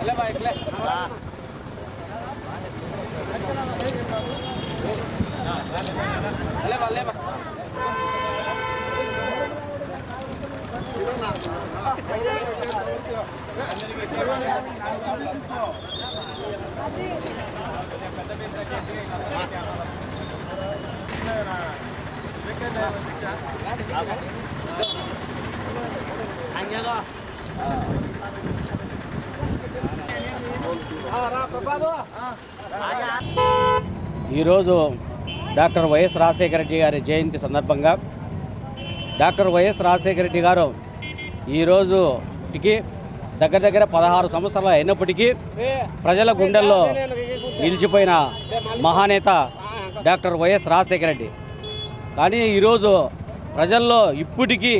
એટલે બા એટલે હા એટલે બા લે બા Anh nhớ không? ఈరోజు డాక్టర్ వైఎస్ రాజశేఖర రెడ్డి గారి జయంతి సందర్భంగా డాక్టర్ వైఎస్ రాజశేఖర రెడ్డి గారు ఈరోజుకి దగ్గర దగ్గర పదహారు సంవత్సరాలు అయినప్పటికీ ప్రజల గుండెల్లో నిలిచిపోయిన మహానేత డాక్టర్ వైఎస్ రాజశేఖర రెడ్డి. కానీ ఈరోజు ప్రజల్లో ఇప్పటికీ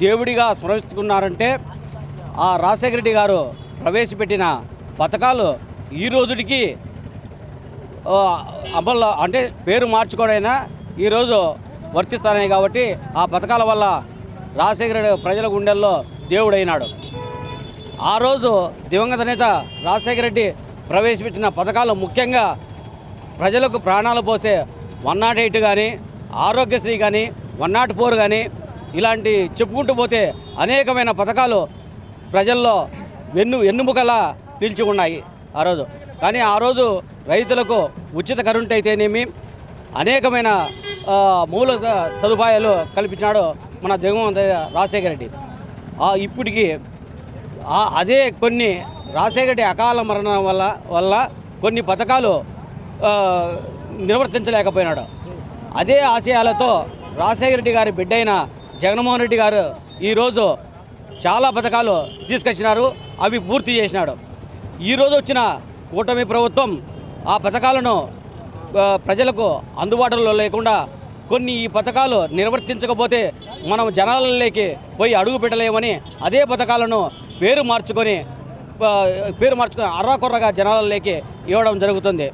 దేవుడిగా స్మరిస్తున్నారంటే ఆ రాజశేఖర రెడ్డి గారు ప్రవేశపెట్టిన పథకాలు ఈ రోజుడికి అమల్లో అంటే పేరు మార్చుకోడైనా ఈరోజు వర్తిస్తానే కాబట్టి ఆ పథకాల వల్ల రాజశేఖర ప్రజల గుండెల్లో దేవుడైనాడు. ఆ రోజు దివంగత నేత రాజశేఖర రెడ్డి ప్రవేశపెట్టిన పథకాలు ముఖ్యంగా ప్రజలకు ప్రాణాలు పోసే వన్ నాట్ ఎయిట్ కానీ ఆరోగ్యశ్రీ కానీ వన్ నాట్ ఫోర్ కానీ ఇలాంటి చెప్పుకుంటూ పోతే అనేకమైన పథకాలు ప్రజల్లో వెన్ను వెన్నుముకలా నిలిచి ఉన్నాయి ఆ రోజు. కానీ ఆ రోజు రైతులకు ఉచిత కరెంట్ అయితేనేమి అనేకమైన మూల సదుపాయాలు కల్పించినాడు మన జగన్మోహన్ రాజశేఖర రెడ్డి. ఇప్పటికీ అదే కొన్ని రాజశేఖర రెడ్డి అకాల మరణం వల్ల వల్ల కొన్ని పథకాలు నిర్వర్తించలేకపోయినాడు. అదే ఆశయాలతో రాజశేఖర రెడ్డి గారి బిడ్డైన జగన్మోహన్ రెడ్డి గారు ఈరోజు చాలా పథకాలు తీసుకొచ్చినారు అవి పూర్తి చేసినాడు. ఈరోజు వచ్చిన కూటమి ప్రభుత్వం ఆ పథకాలను ప్రజలకు అందుబాటులో లేకుండా కొన్ని ఈ పథకాలు నిర్వర్తించకపోతే మనం జనాలలోకి పోయి అడుగు పెట్టలేమని అదే పథకాలను పేరు మార్చుకొని పేరు మార్చుకొని అర్రాకొర్రగా జనాలలోకి ఇవ్వడం జరుగుతుంది.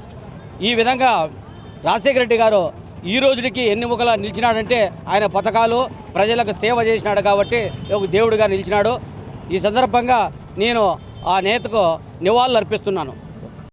ఈ విధంగా రాజశేఖర రెడ్డి గారు ఈ రోజుకి ఎన్ని ముఖలా నిలిచినాడంటే ఆయన పథకాలు ప్రజలకు సేవ చేసినాడు కాబట్టి ఒక దేవుడిగా నిలిచినాడు. ఈ సందర్భంగా నేను ఆ నేతకు నివాళులు అర్పిస్తున్నాను